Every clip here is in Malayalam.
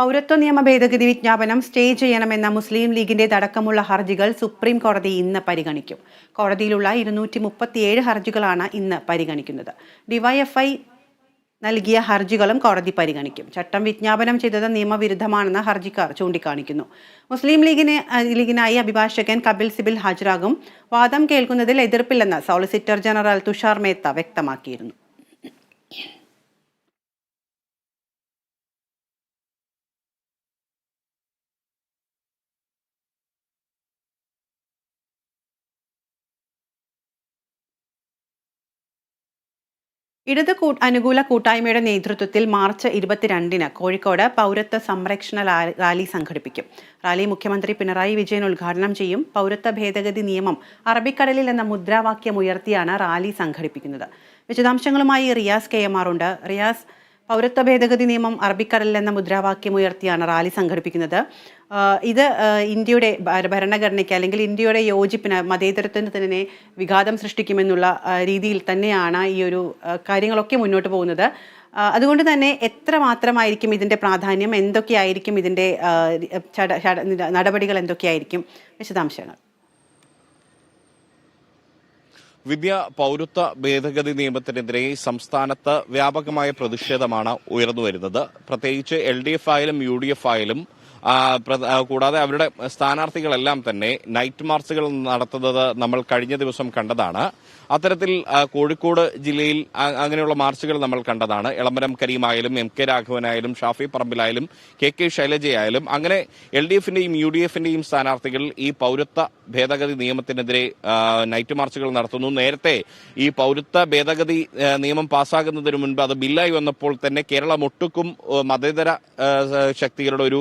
പൗരത്വ നിയമ ഭേദഗതി വിജ്ഞാപനം സ്റ്റേ ചെയ്യണമെന്ന മുസ്ലിം ലീഗിന്റേതടക്കമുള്ള ഹർജികൾ സുപ്രീം കോടതി ഇന്ന് പരിഗണിക്കും. കോടതിയിലുള്ള ഇരുന്നൂറ്റി മുപ്പത്തിയേഴ് ഹർജികളാണ് ഇന്ന് പരിഗണിക്കുന്നത്. ഡിവൈഎഫ്ഐ നൽകിയ ഹർജികളും കോടതി പരിഗണിക്കും. ചട്ടം വിജ്ഞാപനം ചെയ്തത് നിയമവിരുദ്ധമാണെന്ന് ഹർജിക്കാർ ചൂണ്ടിക്കാണിക്കുന്നു. മുസ്ലിം ലീഗിനെ ലീഗിനായി അഭിഭാഷകൻ കപിൽ സിബിൽ ഹാജരാകും. വാദം കേൾക്കുന്നതിൽ എതിർപ്പില്ലെന്ന് സോളിസിറ്റർ ജനറൽ തുഷാർ മേത്ത വ്യക്തമാക്കിയിരുന്നു. ഇടത് അനുകൂല കൂട്ടായ്മയുടെ നേതൃത്വത്തിൽ മാർച്ച് ഇരുപത്തിരണ്ടിന് കോഴിക്കോട് പൗരത്വ സംരക്ഷണ റാലി സംഘടിപ്പിക്കും. റാലി മുഖ്യമന്ത്രി പിണറായി വിജയൻ ഉദ്ഘാടനം ചെയ്യും. പൗരത്വ ഭേദഗതി നിയമം അറബിക്കടലിൽ എന്ന മുദ്രാവാക്യം ഉയർത്തിയാണ് റാലി സംഘടിപ്പിക്കുന്നത്. വിശദാംശങ്ങളുമായി റിയാസ് കെ എം ആർ ഉണ്ട്. റിയാസ് പൗരത്വ ഭേദഗതി നിയമം അറബിക്കടലിൽ എന്ന മുദ്രാവാക്യം ഉയർത്തിയാണ് റാലി സംഘടിപ്പിക്കുന്നത്. ഇത് ഇന്ത്യയുടെ ഭരണഘടനയ്ക്ക് അല്ലെങ്കിൽ ഇന്ത്യയുടെ യോജിപ്പിന് മതേതരത്വത്തിന് തന്നെ വിഘാതം സൃഷ്ടിക്കുമെന്നുള്ള രീതിയിൽ തന്നെയാണ് ഈ ഒരു കാര്യങ്ങളൊക്കെ മുന്നോട്ട് പോകുന്നത്. അതുകൊണ്ട് തന്നെ എത്ര മാത്രമായിരിക്കും ഇതിന്റെ പ്രാധാന്യം? എന്തൊക്കെയായിരിക്കും ഇതിന്റെ നടപടികൾ എന്തൊക്കെയായിരിക്കും? വിശദാംശങ്ങൾ. വിദ്യ പൗരത്വ ഭേദഗതി നിയമത്തിനെതിരെ സംസ്ഥാനത്ത് വ്യാപകമായ പ്രതിഷേധമാണ് ഉയർന്നു വരുന്നത് പ്രത്യേകിച്ച് എൽ ഡി എഫ് ആയാലും യു ഡി എഫ് ആയാലും കൂടാതെ അവരുടെ സ്ഥാനാർത്ഥികളെല്ലാം തന്നെ നൈറ്റ് മാർച്ചുകൾ നടത്തുന്നത് നമ്മൾ കഴിഞ്ഞ ദിവസം കണ്ടതാണ്. അത്തരത്തിൽ കോഴിക്കോട് ജില്ലയിൽ അങ്ങനെയുള്ള മാർച്ചുകൾ നമ്മൾ കണ്ടതാണ്. എളമരം കരീമായാലും എം കെ രാഘവനായാലും ഷാഫി പറമ്പിലായാലും കെ കെ ശൈലജയായാലും അങ്ങനെ എൽ ഡി എഫിന്റെയും യു ഡി എഫിന്റെയും സ്ഥാനാർത്ഥികൾ ഈ പൗരത്വ ഭേദഗതി നിയമത്തിനെതിരെ നൈറ്റ് മാർച്ചുകൾ നടത്തുന്നു. നേരത്തെ ഈ പൗരത്വ ഭേദഗതി നിയമം പാസ്സാകുന്നതിന് മുൻപ് അത് ബില്ലായി വന്നപ്പോൾ തന്നെ കേരളം ഒട്ടുക്കും മതേതര ശക്തികളുടെ ഒരു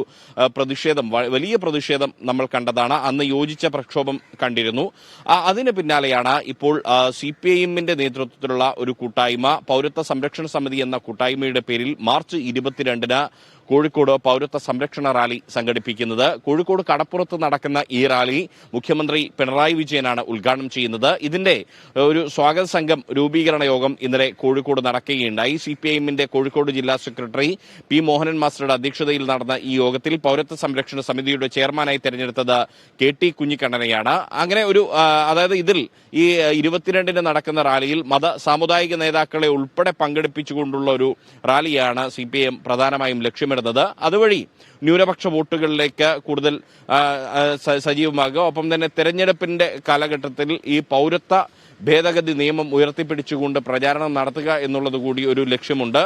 പ്രതിഷേധം വലിയ പ്രതിഷേധം നമ്മൾ കണ്ടതാണ്. അന്ന് യോജിച്ച പ്രക്ഷോഭം കണ്ടിരുന്നു. അതിന് പിന്നാലെയാണ് ഇപ്പോൾ സി പി നേതൃത്വത്തിലുള്ള ഒരു കൂട്ടായ്മ പൗരത്വ സംരക്ഷണ സമിതി എന്ന കൂട്ടായ്മയുടെ പേരിൽ മാർച്ച് ഇരുപത്തിരണ്ടിന് കോഴിക്കോട് പൗരത്വ സംരക്ഷണ റാലി സംഘടിപ്പിക്കുന്നത്. കോഴിക്കോട് കടപ്പുറത്ത് നടക്കുന്ന ഈ റാലി മുഖ്യമന്ത്രി പിണറായി വിജയനാണ് ഉദ്ഘാടനം ചെയ്യുന്നത്. ഇതിന്റെ ഒരു സ്വാഗത സംഘം രൂപീകരണ യോഗം ഇന്നലെ കോഴിക്കോട് നടക്കുകയുണ്ടായി. സി പി ഐഎമ്മിന്റെ കോഴിക്കോട് ജില്ലാ സെക്രട്ടറി പി മോഹനൻ മാസ്റ്ററുടെ അധ്യക്ഷതയിൽ നടന്ന ഈ യോഗത്തിൽ പൗരത്വ സംരക്ഷണ സമിതിയുടെ ചെയർമാനായി തെരഞ്ഞെടുത്തത് കെ ടി കുഞ്ഞിക്കണ്ണനെയാണ്. അങ്ങനെ ഒരു അതായത് ഇതിൽ ഈ ഇരുപത്തിരണ്ടിന് നടക്കുന്ന റാലിയിൽ മത സാമുദായിക നേതാക്കളെ ഉൾപ്പെടെ പങ്കെടുപ്പിച്ചുകൊണ്ടുള്ള ഒരു റാലിയാണ് സി പി ഐ എം പ്രധാനമായും ലക്ഷ്യമിടുന്നത്. അതുവഴി ന്യൂനപക്ഷ വോട്ടുകളിലേക്ക് കൂടുതൽ സജീവമാകുക. ഒപ്പം തന്നെ തെരഞ്ഞെടുപ്പിന്റെ കാലഘട്ടത്തിൽ ഈ പൗരത്വ ഭേദഗതി നിയമം ഉയർത്തിപ്പിടിച്ചുകൊണ്ട് പ്രചാരണം നടത്തുക എന്നുള്ളത് കൂടി ഒരു ലക്ഷ്യമുണ്ട്.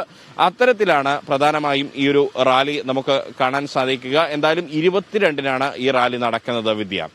അത്തരത്തിലാണ് പ്രധാനമായും ഈ ഒരു റാലി നമുക്ക് കാണാൻ സാധിക്കുക. എന്തായാലും ഇരുപത്തിരണ്ടിനാണ് ഈ റാലി നടക്കുന്നത് വിദ്യ.